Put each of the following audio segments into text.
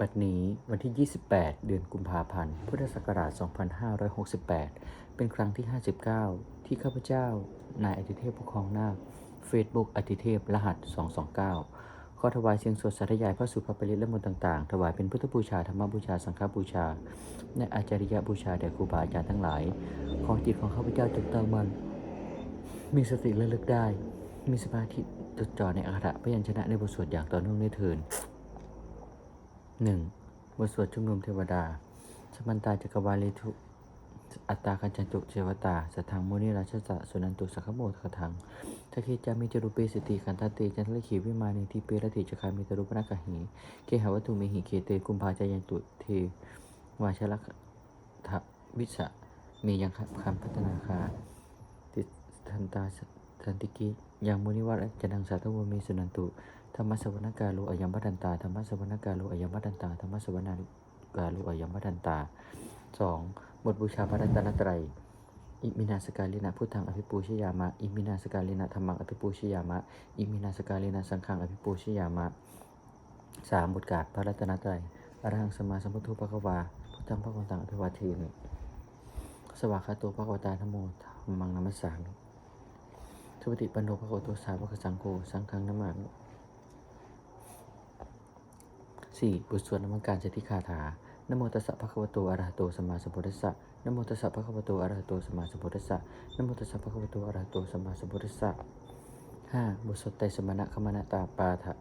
บัดนี้วันที่ 28 เดือนกุมภาพันธ์ พุทธศักราช 2568 เป็นครั้งที่ 59 ที่ข้าพเจ้า นายอธิเทพผู้ครองนาค Facebook อธิเทพรหัส 229 ขอถวายเสียงสวดสาธยายพระสุภาพปริตและมนต์ต่างๆ ถวายเป็นพุทธบูชา ธรรมบูชา สังฆบูชา และอาจาริยบูชาแด่ครูบาอาจารย์ทั้งหลาย ขอจิตของข้าพเจ้าจงตั้งมัน มีสติระลึกได้ มีสมาธิจดจ่อในอักขระพยัญชนะในบทสวดอย่างต่อเนื่องได้เทิน หนึ่งบทสวดชุมนุมเทวดา สมันตาจักรวาลิทุอัตตาคัญจันตุเจวตา สัทธังโมนิราชสะสุนันตุสักขโมทคทังทักขิจามิจรุเปสิติขันธเตจันทลขีวิมานิทิเปรติจคามิตรุปนักหิเกหาวัตุเมหิเคเตกุมภาจายันตุเทวาชลักทวิสะเมยังคำพัฒนาคาติทันตาสันติกิยังมุนิวัตจันังสาธวเมสุนันตุ ธรรมสวนกาโลอายมบัดันตาธรรมสวนกาโลอายมบัดันตาธรรมสวนกาโลอายมบัดันตาสองบทบูชาพระรัตนตรัยอิมินาสกาลินะพุทธังอภิปูชยามะอิมินาสกาลินะธรรมังอภิปูชยามะอิมินาสกาลินะสังฆังอภิปูชยามะสามบทกาศพระรัตนตรัยอรหังสมาสมุทโธภควาพุทธังพระวันตังอภิวาเทมิสวากขาโตภควตาธโมธรรมังนัมสสามิทุปฏิปันโนภควโตสาวกสังโฆสังฆังนามามิ สี่บทสวดนมังการสติคาถานโมตัสสะภะคะวะโตอะระหะโตสัมมาสัมพุทธัสสะนโมตัสสะภะคะวะโตอะระหะโตสัมมาสัมพุทธัสสะนโมตัสสะภะคะวะโตอะระหะโตสัมมาสัมพุทธัสสะห้าบทสวดไตรสมณะขมณตาปาทะ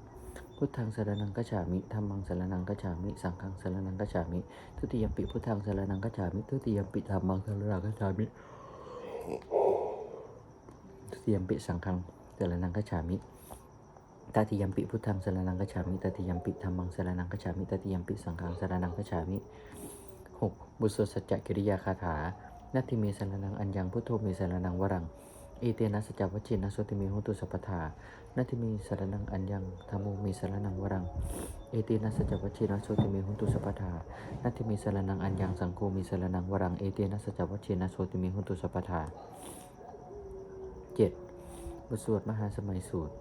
พุทธังสรนังกัจฉามิธัมมังสรนังกัจฉามิ สังฆังสรนังกัจฉามิ ทุติยมปิพุทธังสรนังกัจฉามิ ทุติยมปิธัมมังสรนังกัจฉามิ ทุติยมปิสังฆังสรนังกัจฉามิ ตติยมปิพุทธังสรนังกัจฉามิตติยมปิธรรมังสรนังกัจฉามิตติยมปิสังฆังสรนังกัจฉามิหกบุตรสัจจกิริยาคาถานาทิเมสรนังอัญญังพุทโธเมสรนังวรังเอเตนะสัจจวัชชินะโสติเมโหตุสัพพทานาทิเมสรนังอัญญังธรรมโมเมสรนังวรังเอเตนะสัจจวัชชินะโสติเมโหตุสัพพทานาทิเมสรนังอัญญังสังโฆเมสรนังวรังเอเตนะสัจจวัชชินะโสติเมโหตุสัพพทาเจ็ดบทสวดมหาสมัยสูตร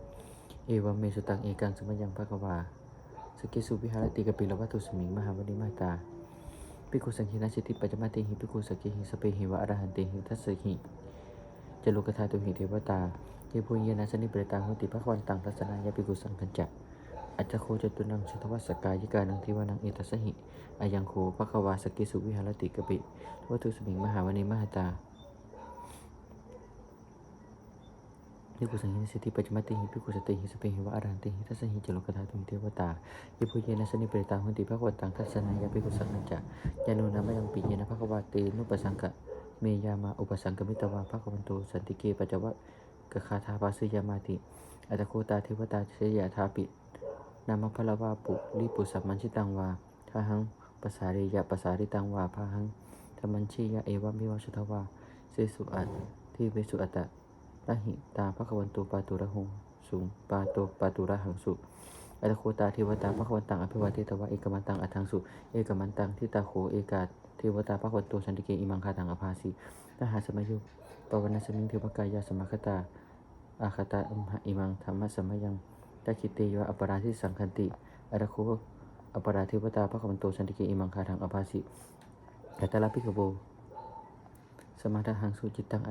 เอวเมสุตังเอกังสมยังภะคะวาสกิสุวิหารติกปิลวัตุสมิงมหาวนิมาตาปิกุสังคินาชิติปัจมาเตหิปิกุสกิหิสเปหิวะอรหันเตหิทัสสหิจโลกธาตุหิเทวตาเยปุญญานาสนิปรตังหุติภะควันตังทัสนายาปิกุสังคัญจะอัจโคจตุนังชุทวัสกายิกานังทิวานังเอตัสหิอายังโคภะควาสกิสุวิหารติกปิวัตุสมิงมหาวนิมาตา พิกุสังหิสิทธิปัจจมติหิพิกุสติหิสเปหิวะอรันติหิทัสสหิจโลกธาตุหิเทวตายิพุเยนะสนิเปรตาหุนติภะคะวันตังทัสสนายาพิกุสังจะยานุนามยังปิเยนะภะคะวาเตนุปสังกะเมยามาอุปสังกมิตวาภะคะวันโตสันติเกปัจจวะกะคาถาปาสยามาติอัตโคตาเทวตาเชยาทาปินามพลวาปุลิปุสัมมัญชิตังวาทาหังปสาริยะปสาริตังวาพาหังธรรมัญชียะเอวะมิวชุทวาเสสุอัตทิเวสุอัตตะ ลหิตาภควันตุปาตุระหงสูงปาโตปาตุระหังสุอัตโคตาเทวตาภควันตังอภิวาเทตวะเอกมันตังอัทังสุเอกมันตังทิตาโขเอกาเทวตาภควันโตสันติเกอิมังคาตังอภาสีทหาสมัยยุปวนาสมิงเทวกายาสมคตาอาคตาอุมหะอิมังธรรมะสมยังตะคิเตยวะอปราทิสังคันติอัตโคอปราเทวตาภควันโตสันติเกอิมังคาตังอภาสีกัตตลาภิกขโบสมาทหังสุจิตตังอ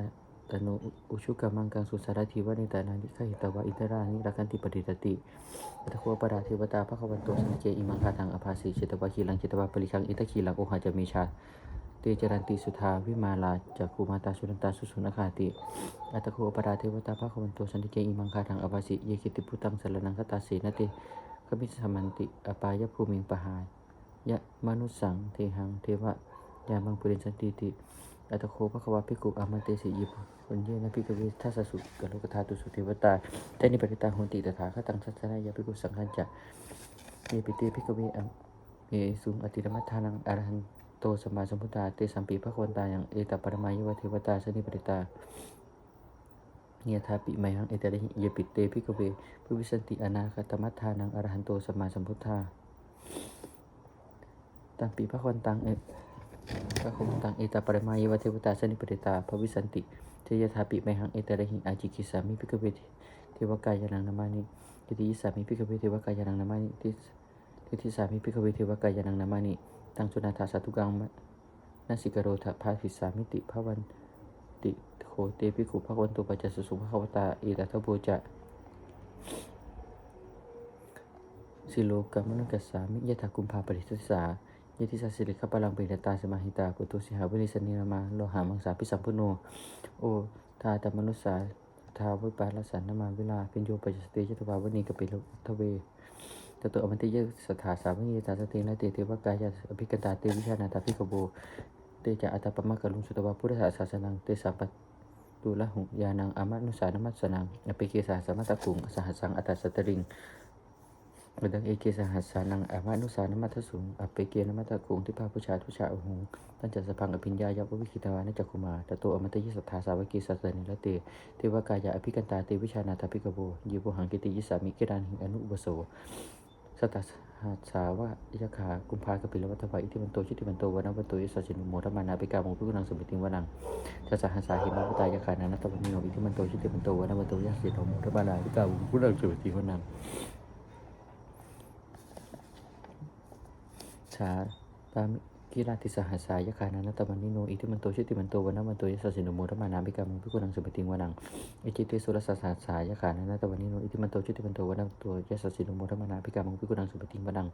ตโนอุชุกามังกังสุสารทิวะเนตานานิขหิตวะอิตรานิรักันติปฏิตติอัตโคปราเทวตาภควันโตสันเจอิมังคาทังอภาสีเจตวะขีลังเจตวะปริคังอิตขีลังโอหะจะมีชาเตจรันติสุธาวิมาลาจักคูมาตาสุนันตาสุสุนคาติอัตโคปราเทวตาภควันโตสันติเจอิมังคาทังอภาสีเยกิติพุตังสรนังคตาสีนติขมิสมันติอปายภูมิงปหายยะมนุสังเทหังเทวะ ยามังปุริสันติติอัตโคภควาภิกขุอามันเตสิยิปุญเยนะภิกขเวทัสสุกโลกธาตุสุเทวตาเตนิปริตาโหนติตถาคตังสัจจนายาภิกขุสังฆัญจะเยปิเตภิกขเวอัมเมสุงอติรมัทานังอรหันโตสมมาสมพุทธาเตสัมปีภควันตายังเอตปรมายวะเทวตาสนิปริตาเนียทาปิไมหังเอตระหิเยปิเตภิกขเวผู้วิสันติอนาคตมัทธานังอรหันโตสมมาสัมพุทธาตัมปีภควันตังเอ พระคุมตังเอตาปรมายวเทวตาสนิปริตาภวิสันติเจยธาปิไมหังเอตระหิงอาจิกิสามิพิกเวทเทวกายานังนามานิยติยิสามิพิกเวเทวกายานังนามานิติทิฏฐิสามิพิกเวเทวกายานังนามานิตังสุนาทาสาธุกังมะนาสิกโรธาภาภิสามิติภวันติโคเตปิขุภควันตุปัจจสุสุภควตาอิตัทโบจะสิโลกามนุกัสสามิยะถากุมภาปริทุสา ยะทิสัสสิริขปะลังเปนตาสมาหิตาปุตุสิหาวิริสนินามาโลหามังสาพิสัมพุโน โอทาตมนุสสาทาวิปาลสันนามาเวลาปิญโยปัจจสติยะตวาวนีกปิลทเวตตุอมันติยะสถาสาวิยตาสตินาเตเทวกายะอภิกันตาเตวิชานาตาภิกขโบเตจะอัตตปมะกะลุงสุตวาพุทธศาสนังเตสัปตุละหุยานังอามานุสานมัสสนังอภิเกสาสมัตตะกุงสหัสสังอัตตสตริง Wedang eke sahasanang ama นุสานมัทสุงอเปเกนมัตตะกุงที่พาผู้ชายทุชาอหงตั้งจัสพังอภิญญายาปวิคิตาวานจักคุมาตโตอมตยิสัทธาสาวกีสัสนิละเตเทวกายาอภิกันตาเตวิชานาทาภิกโบยีบุหังกิติยิสามิกิรานหิงอนุอุปโสสตัสหัสสาวะยะขากุมภากปิลวัตวะอิทิมันโตชิติมันโตวนาวันโตยสัจินุโมทมานาปิกาโมภิกุนังสมิติวนังทัสสหัสสาหิมาปตายะขานานัตตวันิโนอิทิมันโตชิติมันโตวนาวันโตยสัจินุโมทมานาปิกาโมภิกุนังสมิติวนัง ชาตามกิราติสหัสสายคานานัตมันนิโนอิทิมันโตชิติมันโตวันนามันโตยสัสินุโมทมานาบิกามุพิกุนังสุปติงวนังอิจิติสุรสสหัสสายคานานัตมันนิโนอิทิมันโตชิติมันโตวันนามันโตยสัสินุโมทมานาบิกามุพิกุนังสุปติงวนัง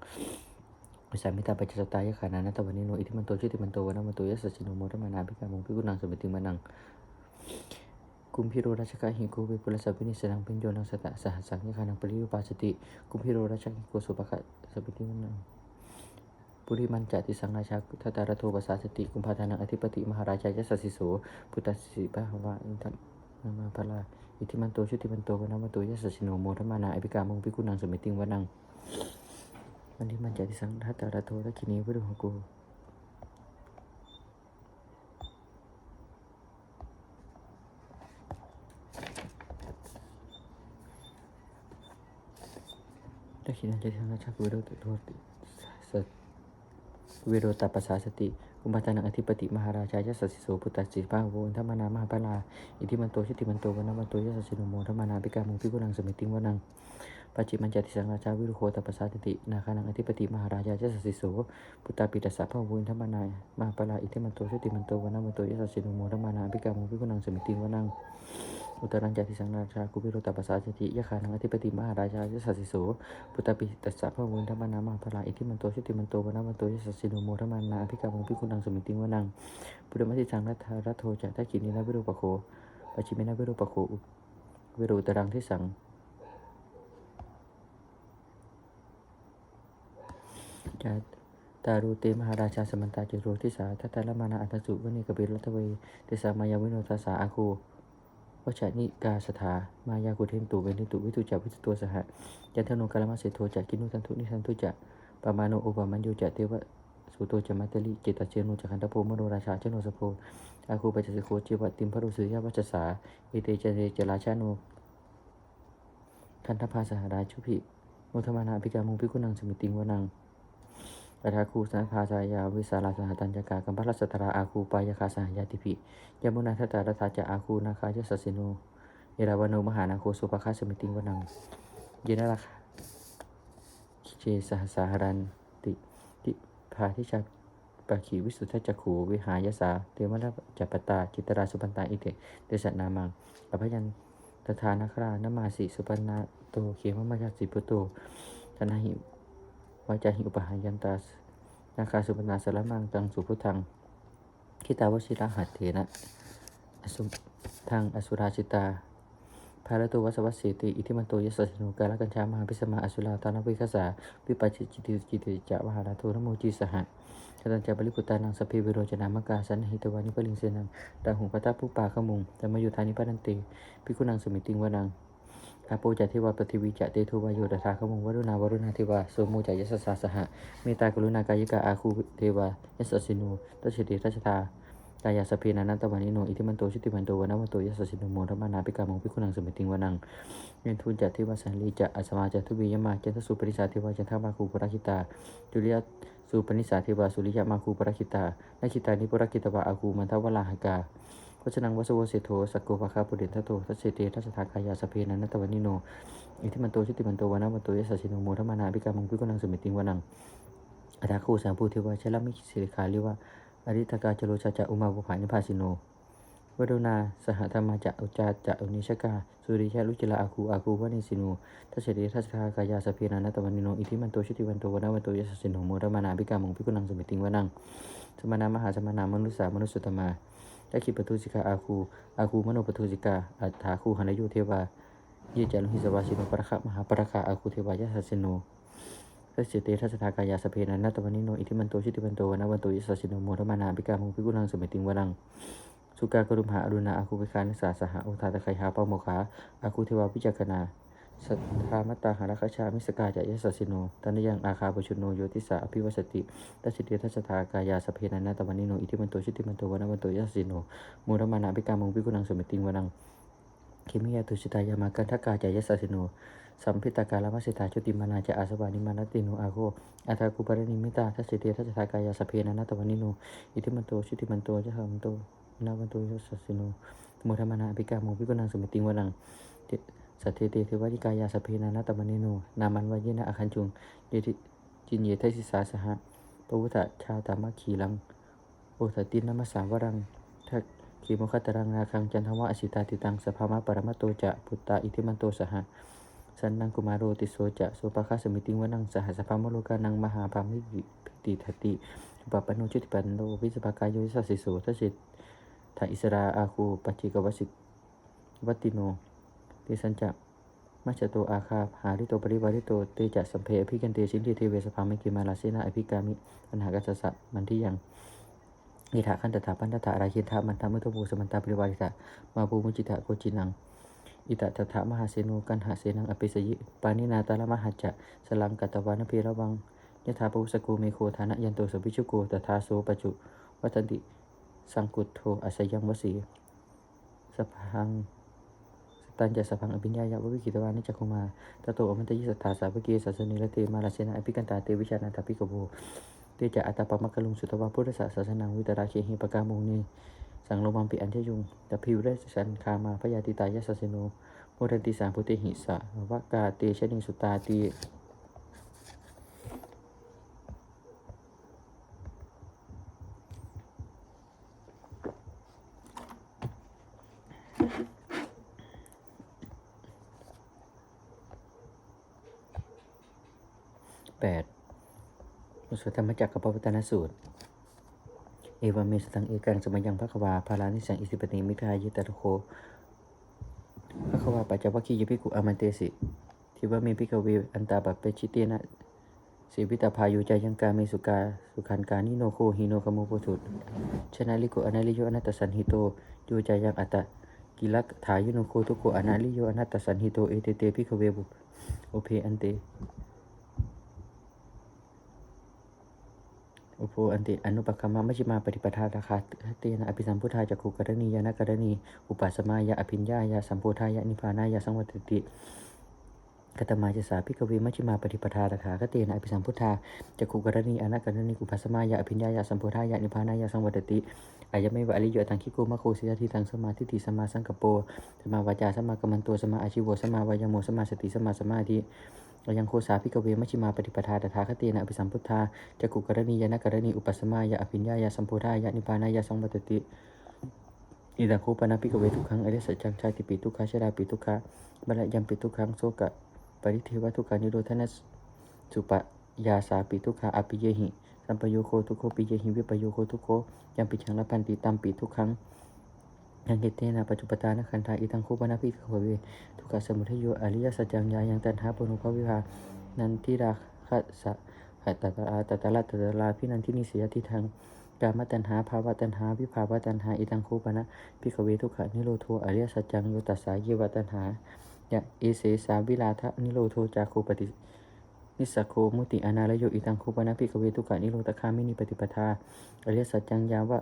วิสามิตาปัจจสตายคานานัตวันนิโนอิทิมันโตชิติมันโตวันนามันโตยสัสินุโมทมานาบิกามุพิกุนังสุปติงวนังกุมพิโรราชกะหิโกเวปุรสัพพินิสนังเปิญโยนังสตะสหัสสังยคานังปริยุปาสติกุมพิโรราชกะหิโกสุปะคะสัพพิติวนัง ปุริมันจติสังราชาทัตตารโทปสาสติกุมภาธนังอธิปติมหาราชายสัสสิโสพุทธสิปะหวะอินทนามาพลาอิทิมันโตชุติมันโตวนามันโตยสัสสิโนโมทมานาอภิกามงพิกุนังสมิติงวนังวันที่มันจติสังทัตตารโททักขินีวิรุหกูทักขินันจติสังราชาวิโรตโทติสั วิโรตปัสสาสติ อุปาทานังอธิปติมหาราชายสัสสิโสพุทธสิภาโวนธรรมนามหาปลาอิทิมันโตชิติมันโตวันนมันโตยสัสสิโนโมธรรมนาปิกามุงพิกุนังสมิติงวนังปัจจิมันจติสังราชาวิรุโคตปัสสาสตินาคานังอธิปติมหาราชายสัสสิโสพุทธปิตัสสะภาโวนธรรมนามหาปลาอิทิมันโตชิติมันโตวันนมันโตยสัสสิโนโมธรรมนาปิกามุงพิกุนังสมิติงวนัง อุตรัญจติสังราชากุปิโรตปัสสาสติยะขานังอธิปติมหาราชายสัสสิโสพุทธปิตัสสะภาโวนธรรมนามหาปลาอิทิมันโตชิติมันโตวนนมันโตยัสสิโนโมธรรมนาปิกามุงพิกุนังสมิติวนังพุทธมัติสังรัฐารัตโทจะทักินีนะวิโรูปโคปัจฉิมินะวิโรูปโคอุวิโรตรังที่สังจะตารูเตมหาราชาสมันตาจิโรทิสาทัตตาลมานาอัตสุวณีกบิรัตเวเตสามายาวิโนทาสาอาคู วชนิกาสถามายากุเทนตุเวนิตุวิทุจักวิทุตัวสหะยันทนุกาลมาเสโทจักกินุทันทุนิทันทุจักปามาโนอุปามันโยจะเทวะสุโตจมัตตลิจิตตเจนุจักันตโพมโนราชาเจโนสโพอาคูปัจจสิโคจิวัติมพรุสุยาวัจสาอิเตเจเรจราชานุทันทภาสหราชุพิโมทมานาภิกามุงพิกุนังสมิติงวนัง อัฏฐาคูสันภาสายาวิสาลาสหตัญจกากัมพลัสสตราอาคูปายคาสหยาติภิยมุนาทัตตารัตจะอาคูนาคายสสิโนเอราวโนมหานาโคสุปคาสมิติงวนังเยนะราคาเจสหสารันติติพาทิชาปะขีวิสุทธจักขูวิหายสาเตมะระจัปตาจิตราสุปันตาอิเตเดสนามังอภยันตถานาครานมาสิสุปันนาโตเขมมายาสิปุโตธนาหิ วาจาหิอุปหายันตาสนาคาสุปนาสารมังตังสุพุทังคิตาวชิระหัตเถนะอสุทางอสุราชิตาภารโตวัสวัสเสติ อิทิมันโตยสสสิโนกาลกัญชามหาพิสมาอสุราตานาวิคสาวิปัจจิจิติจิติจะมหาราโทนโมจีสหะกตัญจาบริปุตานังสพเพวิโรจนามกาสันหิตวานิปลิงเสนังดาหุงปตาผู้ปาขมุงธรรมาอยุทานิปันติพิกุนังสมิติงวนัง อาโปจัตเทวาปฏิวิจะเตโทวายโยตถาขมุงวรุณาวรุณาเทวาโสโมจายสสาสหะเมตตากรุณากายิกาอาคูเทวายัสสิโนตัชติทัชตากายาสพเพนันตวานิโนอิทิมันโตชิติมันโตวนามันโตยัสสิโนโมธรรมานาปิกามงพิกุนังสมิติงวนังเยนทุนจัตเทวาสันลีจะอัสมาจัตุวิยมาจันทสุปริสาเทวาจันทมาคูปราคิตาจุลิยสุปนิสาเทวาสุริยมาคูปราคิตานาคิตานิปรคิตวาอาคูมันทวลาหกา วัชนังวัสวเสโทสกโกภาคาปุเรนทัตโตทัสเสเตทัสสากายาสเพนันนตวนิโนอิทิมันโตชุติมันโตวานามันโตยสัสสิโนโมทมานาภิกามังพิกนังสมิติงวนังอัตาคูสามภูเทวาชลมิสิริคาลิวะอริทกาจโลชาจะอุมาบุภานิพาสิโนวโดนาสหธรรมาจะอุจาจะอุนิชกาสุริยะลุจิลาอาคูอาคูวะเนสิโนทัสเสเตทัสสากายาสเพนันนตวนิโนอิทิมันโตชุติมันโตวานามันโตยสัสสิโนโมทมานาภิกามังพิกนังสมิติงวนังสมณามหาสมณามนุสสามนุสสุตมา ยะคิปทุสิกาอาคูอาคูมโนปทุสิกาอัฏฐาคูหนโยเทวาเยจารุหิสวาสิโนปรคะมหาปรคะอาคูเทวายะสัสโนทัสสิเตทัสสทากายาสเพนันนัตตวนิโนอิทิมันโตชิติมันโตวนาวันโตยิสัสโนโมทมานาปิกามุปิกุนังสมิติงวรังสุกากรุมหาอรุณาอาคูปิคานิสาสหะอุทาตะไคหาปะโมคาอาคูเทวาพิจักนา สัทธามัตตาหาราคชามิสกาจะยะสัสสิโนตันยังอาคาปชุโนโยติสาอภิวสติตัสิเตทัสสทากายาสเพนันนัตตวนิโนอิทิมันโตชิติมันโตวนาวันโตยะสัสสิโนมูรมานาภิกามงพิกุนังสมิติงวนังคิมิยาตุชิตายามากันทกาจายสสสิโนสัมพิตากาลมัสิตาชุติมานาจะอาสวานิมานติโนอาโกอัตากุปรณิมิตาทัสิเตทัสสทากายาสเพนันนัตวนิโนอิทิมันโตชุติมันโตจะหัมโตนาวันโตยสสสิโนมูรมานาภิกามงพิกุนังสมิติงวนัง สัตเทเตเทวติกายาสเพนันนัตวนิโน นามันวายนะอคันจุงเยติจินเยทัสสิสาสหะปวุตะชาตามาคีลัง โอทตินนัมสสาวรังทักขีโมคตรังนาคังจันทวะอสิตาติตังสภามะปรมตโตจะพุตตาอิทิมันโตสหะสันนังกุมารโรติโสจะโสปะคาสมิติงวนังสหสภามโลกานังมหาภามิพิติทติปปปโนจุติปันโนวิสปากายโยสัสสิโสทัสสิทาอิสราอาคูปัจจิกวสิวัตติโน ตสันจะมัจจโตอาคาหาริโตปริวาริโตเตจะสัมเพอภิกันเตสินติเทเวสภามิกิมาลาเสนาอภิกามิปัญหากัสสะมันที่ยังอิถาคันตถาปันตถาราคินทามันทามุตบูสมันตาปริวาริตะมาภูมุจิตะโกจินัง อิตะตถามหาเสโนกันหาเสนังอภิสยิปานินาตาลมหัจจะสลังกัตวานพีระวังยะถาปุสกูเมโคธานะยันโตสวิชุโกตถาโสปจุวัตันติสังกุตโทอาศยังวสีสพัง ตันจะสพังอภิญญายะววิกิตวานิจักคุมาตโตอมันตยิสัทธาสาวกีสัสนิรเตมาลาเสนาอภิกันตาเตวิชานาตาภิกโบเตจะอัตตปมะกะลุงสุตวะพุทธศาสนาวิตราเคหิปกามูนีสังโลมัมปิอัญชยุงตะพิวเรสันคามาพยาติตายะสัสสิโนโมทันติสามพุทธิหิสะวะกาเตชนิสุตาตี ธรรมจักรกับปวัตนสูตร เอวาเมสตังเอกังสมัยยังพระควาพารานิสังอิสิปติมิทายิตะโคพระควาปัจจวัคคียพิกุอามันเตสิ ทิวาเมพิกเวอันตาปะเปชิเตนะสีวิตาพายุจยังกาเมสุกาสุขันกานิโนโคฮิโนคมโปสุตชนะลิโกอนาลิโยอนัตตสันหิโตจูใจยังอัตตะกิลักถายุโนโคทุโกอนาลิโยอนัตตสันหิโตเอเตเตพิกเวบุโอเพอันเต อุโพอันติอนุปกรรมมัชฌิมาปฏิปทาราคาเตนะอภิสัมพุทธาจักขุกรณียานกรณี อุปัสสมายะอภิญญายะสัมโพธายะนิพานายะสังวัตติกตมาจะสาพิกเวมัชฌิมาปฏิปทาราคาเตนะอภิสัมพุทธาจักขุกรณีอนกรณีอุปัสสมายะอภิญญายะสัมโพธายะนิพานายะสังวัตติอายะไม่วะอริโยตังคิโกมะโคสิยติตังสมาทิฏฐิสมาสังกปโปสมาวาจาสมากัมมันโตสมาอาชิวสมาวายโมสมาสติสมาสมาธิ ยังโคสาพิกเวมัชิมาปฏิปทาตถาคเตนะอภิสัมพุทธาจักุกรณียานกรณีอุปัสสมายะอภิญญายะสัมโพธายะนิพานายะสังวัตติอิดาคูปนาพิกเวทุกขังอริสัจจังชาติปิทุกขาชราปิทุกขะบาลยัมปิทุกขังโสกะปริเทวทุกขานิโรธนัสสุปยาสาปิทุกขาอภิเยหิสัมปโยโคทุกโคปิเยหิวิปโยโคทุกโคยัมปิชังละพันติตัมปิทุกขัง ยังเกเตนะปัจจุปตานะคันธาอิตังคูปนาพิกเวทุกขสมุทัยโยอริยสัจจังยายังตันหาปุรุภวิภานันทิราคะสะหัตตาตตะละตตะลาพินันทินิสยทิทังกามตันหาภาวะตันหาวิภาวะตันหาอิตังคูปนะพิกเวทุกขนิโรโทอริยสัจจังโยตัสสาเยวตันหายะเอเสสาวิลาทะนิโรโทจาคูปฏินิสโคมุติอนาลโยอิตังคูปนะพิกเวทุกขนิโรตคามินิปฏิปทาอริยสัจจังยาวะ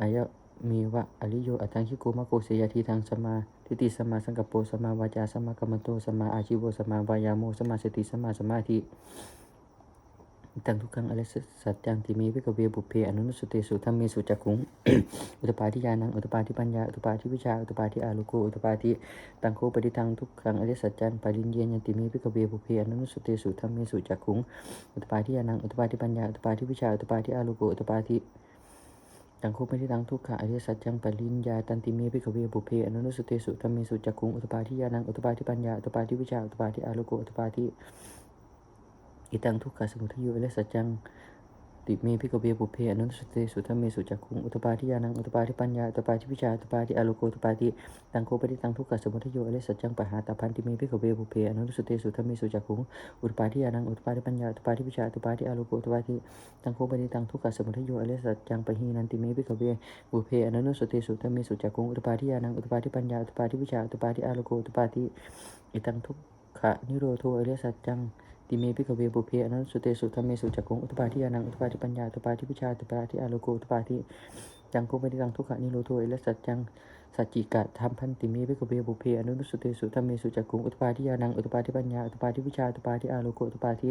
อายะ มีวะอริโยอัตังคิโกมะโกเสยทีทางสมาทิฏฐิสมาสังกปโปสมาวาจาสมากัมมันโตสมาอาชีโวสมาวายาโมสมาสติสมาสมาธิตังทุกขังอริยสัจจังติเมพิกเวบุเพอนุนุสติสุธรรมเมสุจักขุงอุตปาทิญาณังอุตปาทิปัญญาอุตปาทิวิชาอุตปาทิอาลุโกอุตปาทิตังโคปฏิตังทุกขังอริยสัจจังปาริญเยนยันติเมพิกเวบุเพอนุนุสติสุธรรมเมสุจักขุงอุตปาทิญาณังอุตปาทิปัญญาอุตปาทิวิชาอุตปาทิอาลุโกอุตปาทิ ตังโคปฏิตังทุกขะอริยสัจจังปริญญาตันติเมพิกเวบุเพอนุนุสติสุตมีสุจักคุงอุตปาทิยานังอุตปาทิปัญญาอุตปาทิวิชาอุตปาทิอาลุโกอุตปาทิอิตังทุกขะสมุทัยยอริยสัจจัง ติเมพิกเวบุเพอนุสติสุทธเมสุจักขุงอุตปาทิยานังอุตปาทิปัญญาอุตปาทิวิชาอุตปาทิอาโลโกอุตปาทิตังโคปฏิตังทุกขสมุทัยโยอริยสัจจังปหาตาพันติเมพิกเวบุเพอนุสติสุทธเมสุจักขุงอุตปาทิยานังอุตปาทิปัญญาอุตปาทิวิชาอุตปาทิอาโลโกอุตปาทิตังโคปฏิตังทุกขสมุทัยโยอริยสัจจังปหีนันติเมพิกเวบุเพอนุสติสุทธเมสุจักขุงอุตปาทิยานังอุตปาทิปัญญาอุตปาทิวิชาอุตปาทิอาโลโกอุตปาทิอิตังทุกขนิโรโทอริยสัจจัง ติเมพิกเวบุเพอนันสุเตสุธรรมเมสุจักุงอุตปาทิยานังอุตปาทิปัญญาอุตปาทิวิชาอุตปาทิอาโลโกอุตปาทิจังโกปฏิตังทุกขะนิโรโทเอลสัจจังสัจจิกะธรรมพันติเมพิกเวบุเพอนุสุเตสุธรรมเมสุจักุงอุตปาทิยานังอุตปาทิปัญญาอุตปาทิวิชาอุตปาทิอาโลโกอุตปาทิ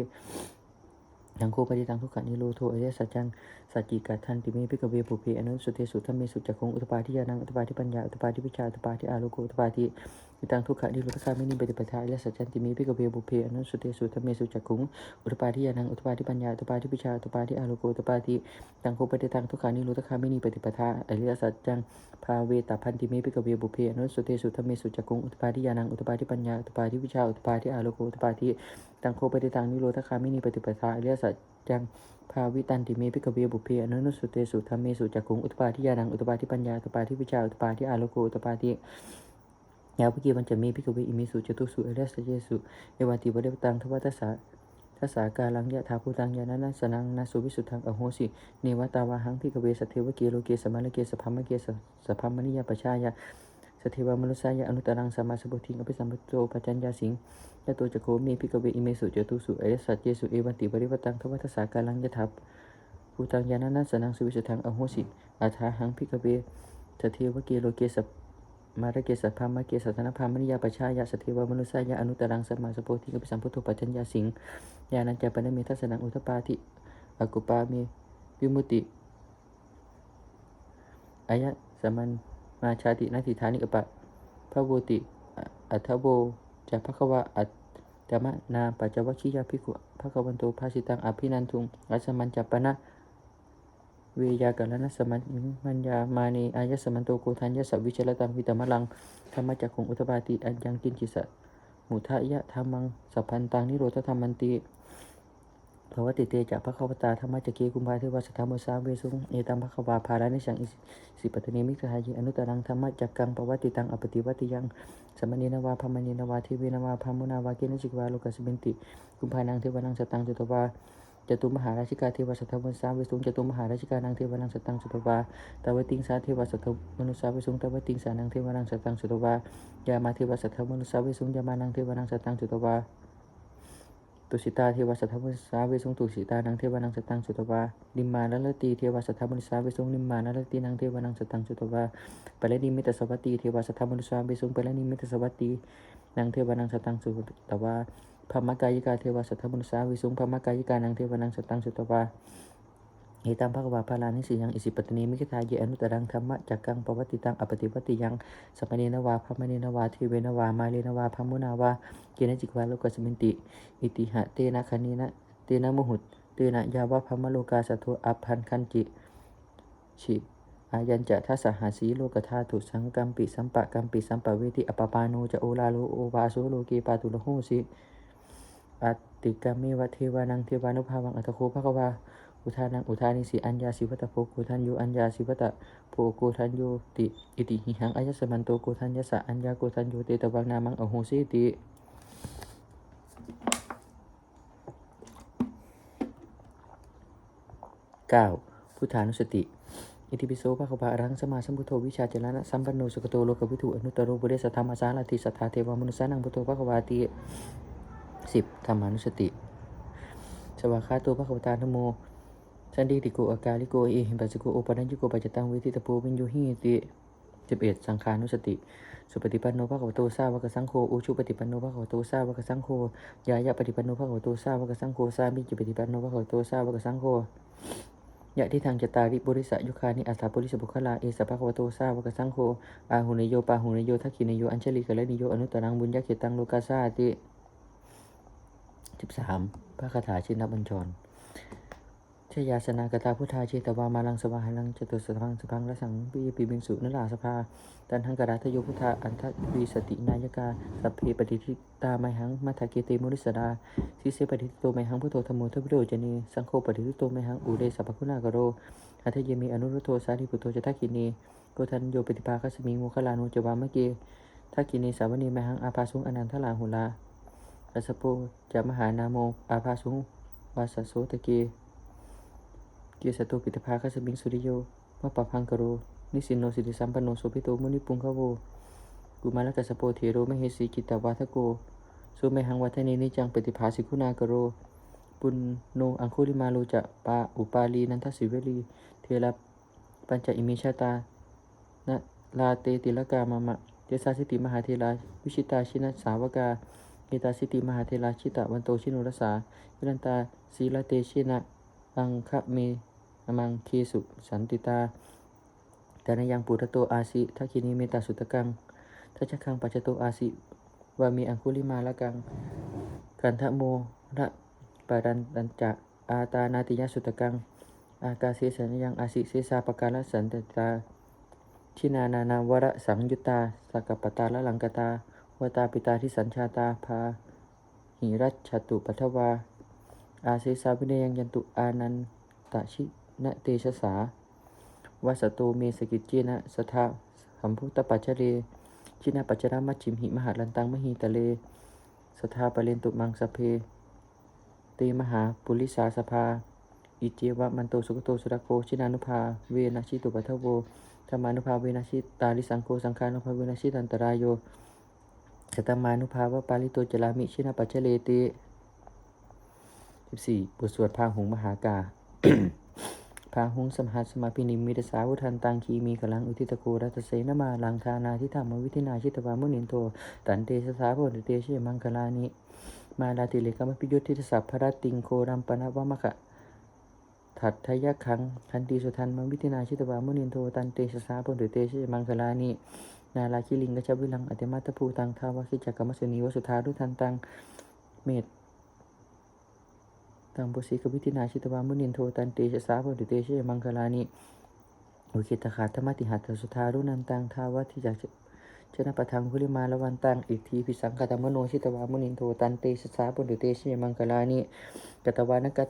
ยังโคปฏิตังทุกขะนิโรโทเอลสัจจังสัจจิกะทันติเมพิกเวบุเพอนุสุเตสุธรรมเมสุจักุงอุตปาทิยานังอุตปาทิปัญญาอุตปาทิวิชาอุตปาทิอาโลโกอุตปาทิอิตังทุกขะนิโรธคามินิปฏิปทาและสัจจันติมีพิกเวบุเพอนุสุเตสุธรรมเมสุจักขุงอุตปาทิยานังอุตปาทิปัญญาอุตปาทิปิชาอุตปาทิอาโลโกอุตปาทิตังโคปฏิตังทุกขานิโรธคามินิปฏิปทาอริยสัจจังภาเวตาพันติเมพิกเวบุเพอนุสุเตสุธรรมเมสุจักขุงอุตปาทิยานังอุตปาทิปัญญาอุตปาทิวิชาอุตปาทิอาโลโกอุตปาทิตังโคปฏิตังนิโรธคามินิปฏิปทาอริยสัจจังภาวิตันติเมพิกเวบุเพอนุสุเตสุธรรมเมสุจักขุงอุตปาทิยานังอุตปาทิปัญญาอุตปาทิวิชาอุตปาทิอาโลโกอุตปาทิ ยาวพิกีวันจะมีพิกเวอิมิสุจตุสุเอเลสเยสุเอวาติวเดวตังทวัตสาทัสสากาลังยะถาภูตังยานานัสนังนาสุวิสุทธังอโหสิ เนวตาวาหังพิกเวสเทวเกโลเกสมาลเกสพัมมเกสสพัมมนิยปชายะสเทวมนุสายะอนุตรังสมมาสบุทิงอภิสัมปโตปัจจัญญาสิงยะโตจะโคมีพิกเวอิมิสุจตุสุเอเลสเยสุเอวันติวเดวตังทวัตสากาลังยะถาภูตังยานานัสนังสุวิสุทธังอโหสิอาถาหังพิกเวสเทวเกโลเกส มารเกสัพพามเกสัตนพามนิยาปชายาสติวามนุสายาอนุตรังสมาสโพธิกัปสัมพุทธปัจจัญญาสิงญาณัญจปนเมทัสนังอุทปาทิอกุปาเมวิมุติอายะสมันมาชาตินาทิธานิกปะพระโวติอัทโวจะพระควะอัตมะนาปัจจวัคคียาภิกขุพระควันโตภาสิตังอภินันทุงอัสมันจัปปนะ เวยากาลนะสมัญมัญญามานีอายสมันโตโกทัญญสวิชลตังวิตมะลังธรรมจักขุงอุตปาติอัญญังกินจิสะมุทายะธรรมังสัพพันตังนิโรธธรรมันติภวติเตจะพระขวตาธรรมจักเกกุมภาเทวสัทธามุสาเวสุงเอตังพระขวาภารานิสังอิสิปตเนมิกหายิอนุตรังธรรมจักกังปวัติตังอปติวัติยังสมณีนวาพมณีนวาเทวีนวาพามุนาวาเกนจิกวาโลกัสมินติกุมภานังเทวานังสตังจุตวา จตุมหาราชิกาเทวสัทธมนุสาวิสุงจตุมหาราชิกานังเทวนังสตังสุตวาตาวติงสาเทวสัทธมนุสาวิสุงตาวติงสานังเทวนังสตังสุตวายามาเทวสัทธมนุสาวิสุงยามานังเทวนังสตังสุตวาตุสิตาเทวสัทธมนุสาวิสุงตุสิตานังเทวนังสตังสุตวานิมมาลลตีเทวสัทธมนุสาวิสุงนิมมาลลตีนังเทวนังสตังสุตวาปะเลนิมิตสวัตตีเทวสัทธมนุสาวิสุงปะเลนิมิตสวัตตีนังเทวนังสตังสุตวา พมกายิกาเทวสัทธมนุสาวิสุงพมกายิกานังเทวนังสตังสุตวาเอตัมภควาภาลานิสิยังอิสิปตนีมิกทาเยอนุตรังธรรมะจักกังปวัติตังอปฏิวัติยังสัมปเนนวาพมเนนวาทีเวนวามาเลนวาพมุนาวาเกณจิกวาโลกัสมินติ อิติหะเตนะคณีนะเตนะมุหุตเตนะยาวะพมโลกาสัทโทอภันคันจิชิอายัญจะทัสสหาสีโลกธาตุสังกัมปิสัมปะกัมปิสัมปะเวติอปปาโนจะโอลาโลโอวาโสโลเกปาตุลโหสิ อัตติกามิวะเทวานังเทวานุภาวังอัตโคภะควาอุทานังอุทานิสีอัญญาสิวัตโพโกทันโยอัญญาสิวัตโพโกทันโยติอิติหิหังอายสมันโตโกทันยสะอัญญาโกทันโยเตตวังนามังอโหสิติเก้าพุทธานุสติ อิติปิโสภะคะวะอรังสมาสัมพุทโธวิชาจรณะสัมปันโนสุขโตโลกวิถูอนุตตรโรบุเรสธรรมสาลติสัทธาเทวมนุสานังพุทโธภะคะวาติ สิบธรรมานุสติ สวากขาโตภะคะวตาธโม สันติติโกอากาลิโกเอหิปัสสโกโอปัญญโกปัจจตังเวทิตาโพวินโยหิติสิบเอ็ดสังขานุสติ สุปฏิปันโนภะคะวโตสาวกสังโฆอุชุปฏิปันโนภะคะวโตสาวกสังโฆยายะปฏิปันโนภะคะวโตสาวกสังโฆสามิจิปฏิปันโนภะคะวโตสาวกสังโฆยะทิทางจตาริบุริสะยุคานิอัสสาปุริสบุคลาเอสภะคะวโตสาวกสังโฆอาหุนโยปาหุนโยทักขินโยอัญชลิกะเลนิโยอนุตตรังบุญญาเขตังโลกาสาติ สิบสามพระคาถาชินบัญชรชยาสนากตาพุทธาเชตวามาลังสวาหลังจตุสพังสพังละสังปีปีบิงสุนลาสภาตันหังกราทโยพุทธาอันทวีสตินายกาสัพเพปฏิทิตาไมหังมัทเกเตมุริสดาสิเสปฏิทิโตไมหังพุทโธธรรมโมทัพพิโรจเนสังโฆปฏิทิโตไมหังอุเดสัพพคุณากโรอัทเยมีอนุรุตโตสาริปุตโตจทักขินีโกทันโยปฏิภาคัสมิงโมคลานุจวามะเกทักขินีสาวนีไมหังอาภาสุงอนันทลาหุลา กัสสโปจะมหานาโมอาภาสุงวาสสโสตะเกเกียรติสตุปิตภาคัสมิงสุริโยวัปะพังกโรนิสินโนสิริสัมปันโนโสภิโตมุนิปุงคะโวกุมาลกัสโปเทโรมเหสีกิตตวาทโกสุเมหังวัฒเนนิจังปฏิภาสิกุณากโร ปุณโนอังคุลิมาโลจะปาอุปาลีนันทสิเวลีเทระปัญจอิมิชาตานะลาเตติลกามามะเตสาสิติมหาเทราวิชิตาชินสาวกา เอตาสิติมหาเทราชิตะวันโตชินุรสาวิรันตาศีลเตชินะอังคะเมอมังคีสุสันติตาดานยังปุระโตอาสิทักขินีเมตาสุตกังทัชคังปัจจโตอาสิวามีอังคุลิมาละกัง กันทะโมระปาดันตันจะอาตานาติยสุตกัง อากาเสสนยังอาสิเสสาปการะสันตตาชินานานาวระสังยุตตาสักปตาละลังกตา วตาปิตาที่สัญชาตาภาหิรัชชตุปัทวา อาเสสาวิเนยังยันตุอานันตชินะเตชะสาวัสโตเมสกิจเจนะสทาสัมพุตตปัจเจเรชินะปัจจรามัชิมหิมหาลันตังมหีตะเล สทาปเลนตุมังสเพเตมหาปุริสาสภา อิเจวะมันโตสุขโตสุรโคชินานุภาเวนะชิตุปัทโวธรรมานุภาเวนะชิตาลิสังโฆสังฆานุภาเวนะชิตันตรายโย สตมานุภาวะปาลิโตจลามิชินะปัจเจเลเต14บทสวดพาหุงมหากาพาหุงสมหัสสมาพินิมมิตสาวุทันตังคีมีกลังอุทิตโกรัตเสนมาลังทานาทิธรรมวิธินาชิตวามุนินโทตันเตสสาโพธิเตชิมังคลานิมาลาติเลกามพิยุทธิทสัพพรตติงโครัมปนวมะคะถัดทยะคังทันตีสุทันมวิธินาชิตวามุนินโทตันเตสสาโพธิเตชิมังคลานิ นาลาคิลิงกชวิลังอติมาตภูตังทาวคิจักกรมสนีวสุธารุทันตังเมตตังบุสีกวิธินาชิตวามุนินโทตันเตชะสาพดุเตชะมังคลานิอุคิตขาธรรมติหัตสุธารุนันตังทาวัติจักชนะปะทังคุลิมาละวันตังอิทธิพิสังคตมโนชิตวามุนินโทตันเตชะสาพดุเตชะมังคลานิกตวานกัต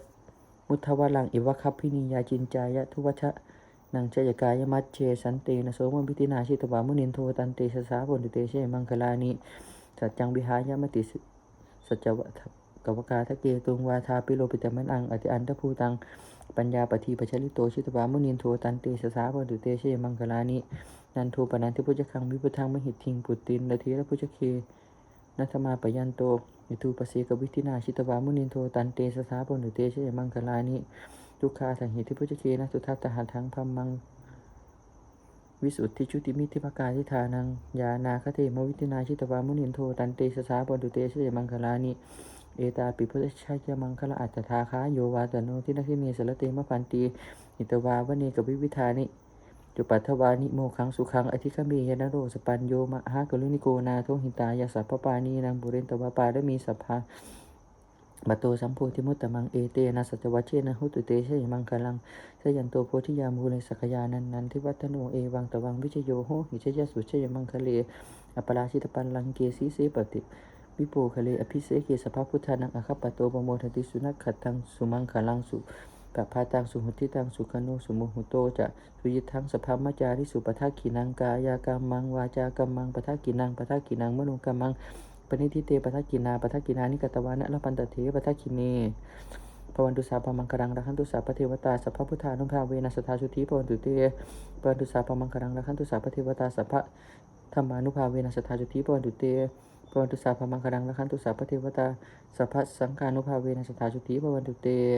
มุทวาลังอิวะคัพพินิยาจินจายะทุวัชะ นังเจยกายมัจเชสันเตนะโสมวิธินาชิตวามุนินโทตันเตชะสาพดุเตชมังคลานิสัจจังวิหายมติสัจวะกวกาทะเกตุงวาทาปิโลปิตมันอังอติอันทภูตังปัญญาปฏิปชลิโตชิตวามุนินโทตันเตสสาปดุเตเชมังคลานินันโทปนันทิพุจคังวิพุทังมหิตทิงปุตตินละทีละพุจเคนัทมาปยันโตอิทูปเสกวิธินาชิตวามุนินโทตันเตสสาปดุเตเชมังคลานิ ทุกขาสังหิทิพุจเคนะสุทัตตหัทังพัมมัง วิสุทธิชุติมิทิภกาทิธานัง ยานาคเทมวิธินาชิตวามุนินโทตันเตสสาปดุเตเชมังคลานิเอตาปิพุทธชัยมังคละอัตถาคาโยวาตโนทินักขิเมสรเตมะพันตีหิตวาวเนกวิวิธานิจุปัทวานิโมขังสุขังอธิคเมยนโรสปัญโยมะหากรุณิโกนาโทหิตายาสัพพปานีนางบุเรนตวปาได้มีสัพพา บัตโตสัมโพธิมุตตมังเอเตนะสัจวัชเชนะหุตุเตชยมังคลังสยันโตโพธิยามูเลสกยานันนันทิวัฒโนเอวังตวังวิชโยโหหิชยสุชยมังคเลอปราชิตปันลังเกสีเสปติวิโปคเลอภิเสเกสภาพุทธานังอคัปปะโตปโมทติสุนักขัดทังสุมังคลังสุปะพาตังสุหุติตังสุขโนสุโมหุโตจะสุยิทังสภามัจจาริสุปทักขินังกายากรรมังวาจากรรมังปทักขินังปทักขินังมโนกรรมัง ปณิทิเตปัทกินาปัทกินานิกตวานะละปันตเถปทักขิเนปวันตุสาปมังครังรักขันตุสาปเทวตาสัพพพุทธานุภาเวนัสทธาสุธีปวันตุเตปวันตุสาปมังครังรักขันตุสาปเทวตาสัพพธรรมานุภาเวนัสทธาสุธีปวันตุเตปวันตุสาพมังคลังละคันตุสาพเทวตาสัพพสังฆานุภาเวนะสทธาจุติปวันตุเตอ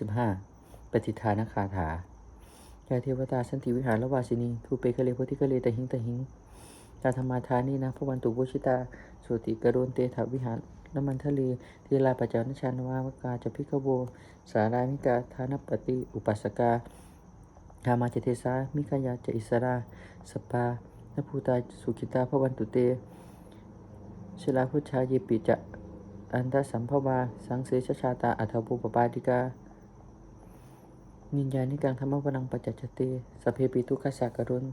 15ปฏิทานคาถา ยาเทวตาสันติวิหารละวาสินีทูเปคะเลโพธิคะเลตหิงตหิงตาธรรมาทานีนะพระวันตุบุชิตาสุติกรุณเตถวิหารน้ำมันทะเลทีลาปัจจานชานวาวกาจะพิกโวสารามิกาธานปฏิอุปัสกาธามาจเทสามิกายาจะอิสราสปานภูตาสุขิตาพระวันตุเตศิลาพุชาเยปิจะอันตสัมภวาสังเสชชาตาอัฐบุปปาติกา นินญานิกังธรรมวนังปัจจจเตสพเพปิทุกขสากรุน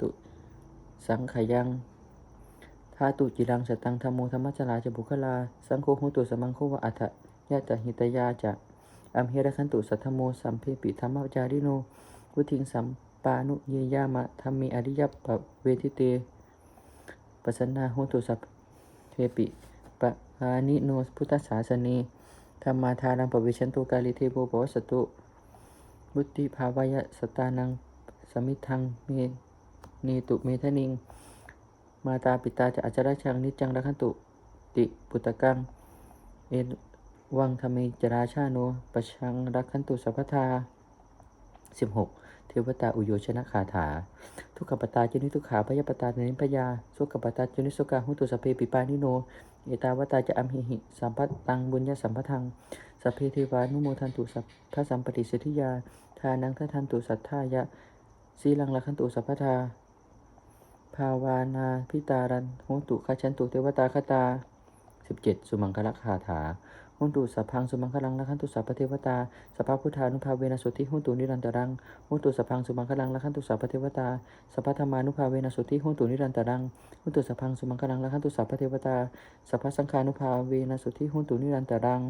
ตุสังขยังทาตุจิรังสตังธรรมโมธรรมจลาจบุคลา สังโฆหุตุสมังโฆวะอัฏฐยะตหิตยาจะอัมเหระคันตุสัทธโมสัมเพปิธรรมจาริโนวุทิงสัมปานุเยยามะธรรมีอริยปเวทิเตปัสนาโหตุสัพเทปิปะานิโนพุทธศาสนีธรรมาทานังปวิชันตุกาลิเทโบปวัสสตุ บุติภาวายสตานัง สมิทังเมนีตุเมทนิง มาตาปิตาจะอาจารชังนิจังรักขันตุติปุตตะกัง เอวังธรรมิจราชาโนปะชังรักขันตุสัพพทา 16 เทวตาอุโยชนะคาถา ทุกขปตาเจนิทุกขาพยปตาเนิพยาสุขปตาเจนิสุกาหุตุสเพปิปานิโน เอตาวตาจะอัมหิหิ สัมพัตตังบุญญาสัมปทัง สัพเพเทวานุโมทันตุสัพพะสัมปติสิทธิยา ทานังทัทันตุสัทธายะสีลังละขันตุสัพพทา ภาวานาพิตารันโหตุขะชันตุเทวตาคตา 17 สุมังคละคาถา หุนตุสัพพังสุมังคลังละขันตุสัพพเทวตาสัพพพุทธานุภาเวนะสุทธิหุนตุนิรันตรังหุนตุสัพพังสุมังคลังละขันตุสัพพเทวตาสัพพธรรมานุภาเวนะสุทธิหุนตุนิรันตรังหุนตุสัพพังสุมังคลังละขันตุสัพพเทวตาสัพพสังฆานุภาเวนะสุทธิหุนตุนิรันตรัง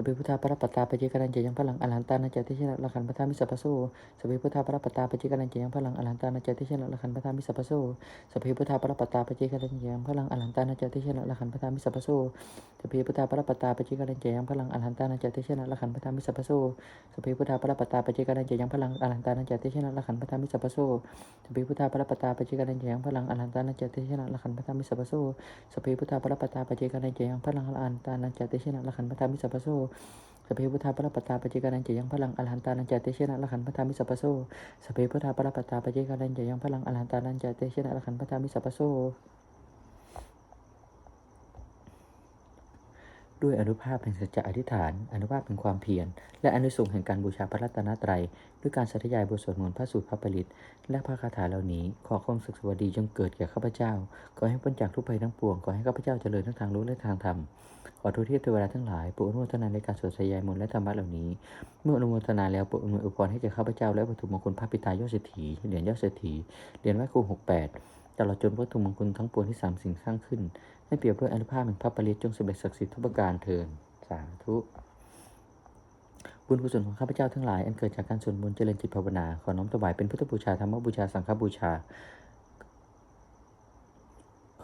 สพเพพุทธาปรปตตาปเจกนันเจยังพลังอรหันตานาจติชนะละขันปทามิสัพพโสสพเพพุทธาปรปตตาปเจกนันเจยังพลังอรหันตานาจติชนะละขันปทามิสัพพโสสพเพพุทธาปรปตตาปเจกนันเจยังพลังอรหันตานาจติชนะละขันปทามิสัพพโสสพเพพุทธาปรปตตาปเจกนันเจยังพลังอรหันตานาจติชนะละขันปทามิสัพพโสสพเพพุทธาปรปตตาปเจกนันเจยังพลังอรหันตานาจติชนะละขันปทามิสัพพโสสพเพพุทธาปรปตตาปเจกนันเจยังพลังอรหันตานาจติชนะละขันปทามิสัพพโสสพเพพุทธาปรปตตาปเจกนันเจยังพลังอรหันตานาจติชนะละขันปทามิสัพพโสสพเพพุทธาปรปตตาปเจกานันเจยังพลังอรหันตานันจเตเชนะละขันพระธรรมิสัพพโสสพเพพุทธาปรปตตาปเจกานันเจยังพลังอรหันตานันจเตเชนะละขันพระธรรมิสัพพโส ด้วยอนุภาพแห่งสัจจะอธิษฐาน อนุภาพแห่งความเพียร และอนุสงส์แห่งการบูชาพระรัตนตรัย ด้วยการสาธยายบทสวดมนต์พระสูตรพระปริตและพระคาถาเหล่านี้ ขอความสุขสวัสดีจงเกิดแก่ข้าพเจ้า ขอให้พ้นจากทุกภัยทั้งปวง ขอให้ข้าพเจ้าเจริญทั้งทางรู้และทางธรรม ขอทุกเทพเทวดาทั้งหลายโปรดอนุโมทนาในการสวดสยายมนต์และธรรมะเหล่านี้ เมื่ออนุโมทนาแล้วโปรดอนวยอวยพรให้แก่ข้าพเจ้าและวัตถุมงคลพระปิตายอดเศรษฐีเหรียญยอดเศรษฐีเหรียญไหว้ครูหกแปดตลอดจนวัตถุมงคลทั้งปวงที่สามสิ่งสร้างขึ้น ให้เปรียบด้วยอนุภาพแห่งพระปริตจงสำเร็จศักดิ์สิทธิ์ทุกประการเทินสาธุบุญกุศลของข้าพเจ้าทั้งหลายอันเกิดจากการสวดมนต์เจริญจิตภาวนา ขอน้อมถวายเป็นพุทธบูชาธรรมบูชาสังฆบูชา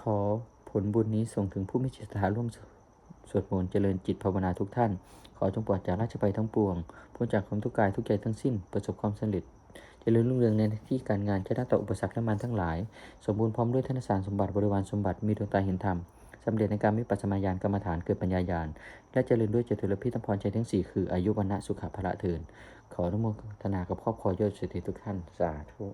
ขอผลบุญนี้ส่งถึงผู้มีจิตศรัทธาร่วมสวดมนต์เจริญจิตภาวนาทุกท่าน ขอจงปลอดจากราชภัยทั้งปวงพ้นจากความทุกข์กายทุกใจทั้งสิ้นประสบความสำเร็จเจริญรุ่งเรืองในที่การงานชนะต่ออุปสรรคและมารทั้งหลาย สมบูรณ์พร้อมด้วยธนสารสมบัติบริวารสมบัติมีดวงตาเห็นธรรม สำเร็จในการมิปัสสมาญาณกรรมฐานเกิดปัญญาญาณ และเจริญด้วยเจตุรพิธพรใจทั้งสี่คืออายุวันะสุขภละเทิน ขออนุโมทนากับครอบครัวยอดเศรษฐีทุกท่าน สาธุ